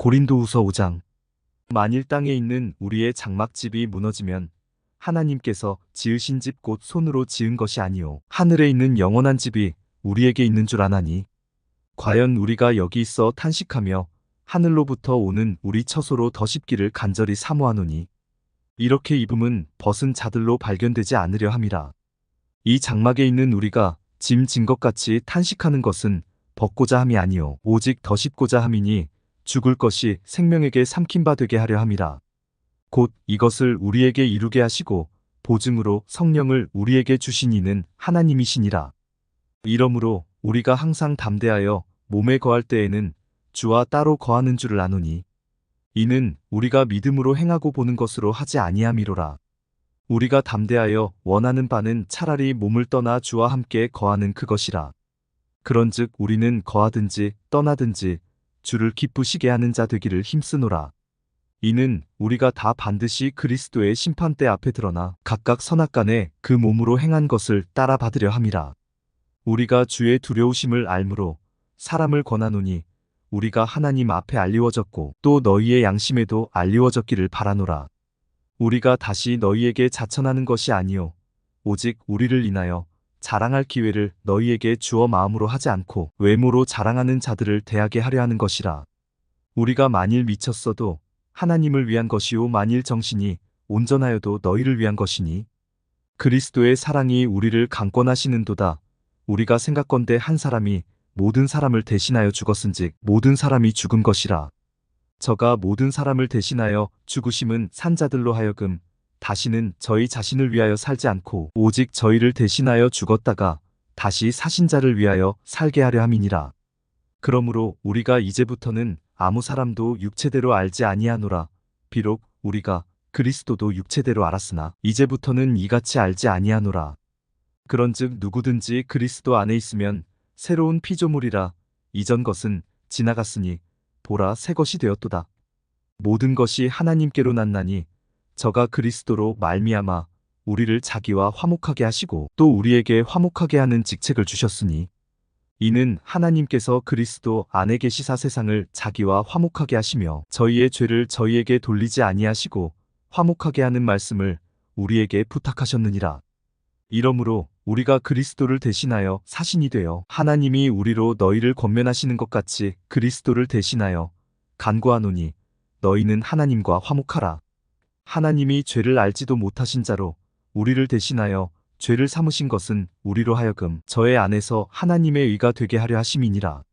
고린도후서 5장. 만일 땅에 있는 우리의 장막집이 무너지면 하나님께서 지으신 집 곧 손으로 지은 것이 아니요. 하늘에 있는 영원한 집이 우리에게 있는 줄 아나니 과연 우리가 여기 있어 탄식하며 하늘로부터 오는 우리 처소로 더 쉽기를 간절히 사모하노니? 이렇게 입음은 벗은 자들로 발견되지 않으려 함이라. 이 장막에 있는 우리가 짐진 것 같이 탄식하는 것은 벗고자 함이 아니요. 오직 더 쉽고자 함이니 죽을 것이 생명에게 삼킨 바 되게 하려 함이라. 곧 이것을 우리에게 이루게 하시고 보증으로 성령을 우리에게 주신 이는 하나님이시니라. 이러므로 우리가 항상 담대하여 몸에 거할 때에는 주와 따로 거하는 줄을 아노니 이는 우리가 믿음으로 행하고 보는 것으로 하지 아니함이로라. 우리가 담대하여 원하는 바는 차라리 몸을 떠나 주와 함께 거하는 그것이라. 그런즉 우리는 거하든지 떠나든지 주를 기쁘시게 하는 자 되기를 힘쓰노라. 이는 우리가 다 반드시 그리스도의 심판대 앞에 드러나 각각 선악간에 그 몸으로 행한 것을 따라 받으려 함이라. 우리가 주의 두려우심을 알므로 사람을 권하노니 우리가 하나님 앞에 알리워졌고 또 너희의 양심에도 알리워졌기를 바라노라. 우리가 다시 너희에게 자천하는 것이 아니요 오직 우리를 인하여 자랑할 기회를 너희에게 주어 마음으로 하지 않고 외모로 자랑하는 자들을 대하게 하려 하는 것이라. 우리가 만일 미쳤어도 하나님을 위한 것이요 만일 정신이 온전하여도 너희를 위한 것이니 그리스도의 사랑이 우리를 강권하시는도다. 우리가 생각건대 한 사람이 모든 사람을 대신하여 죽었은즉 모든 사람이 죽은 것이라. 저가 모든 사람을 대신하여 죽으심은 산자들로 하여금 다시는 저희 자신을 위하여 살지 않고 오직 저희를 대신하여 죽었다가 다시 사신 자를 위하여 살게 하려 함이니라. 그러므로 우리가 이제부터는 아무 사람도 육체대로 알지 아니하노라. 비록 우리가 그리스도도 육체대로 알았으나 이제부터는 이같이 알지 아니하노라. 그런즉 누구든지 그리스도 안에 있으면 새로운 피조물이라 이전 것은 지나갔으니 보라 새 것이 되었도다. 모든 것이 하나님께로 났나니 저가 그리스도로 말미암아 우리를 자기와 화목하게 하시고 또 우리에게 화목하게 하는 직책을 주셨으니 이는 하나님께서 그리스도 안에 계시사 세상을 자기와 화목하게 하시며 저희의 죄를 저희에게 돌리지 아니하시고 화목하게 하는 말씀을 우리에게 부탁하셨느니라. 이러므로 우리가 그리스도를 대신하여 사신이 되어 하나님이 우리로 너희를 권면하시는 것 같이 그리스도를 대신하여 간구하노니 너희는 하나님과 화목하라. 하나님이 죄를 알지도 못하신 자로 우리를 대신하여 죄를 삼으신 것은 우리로 하여금 저의 안에서 하나님의 의가 되게 하려 하심이니라.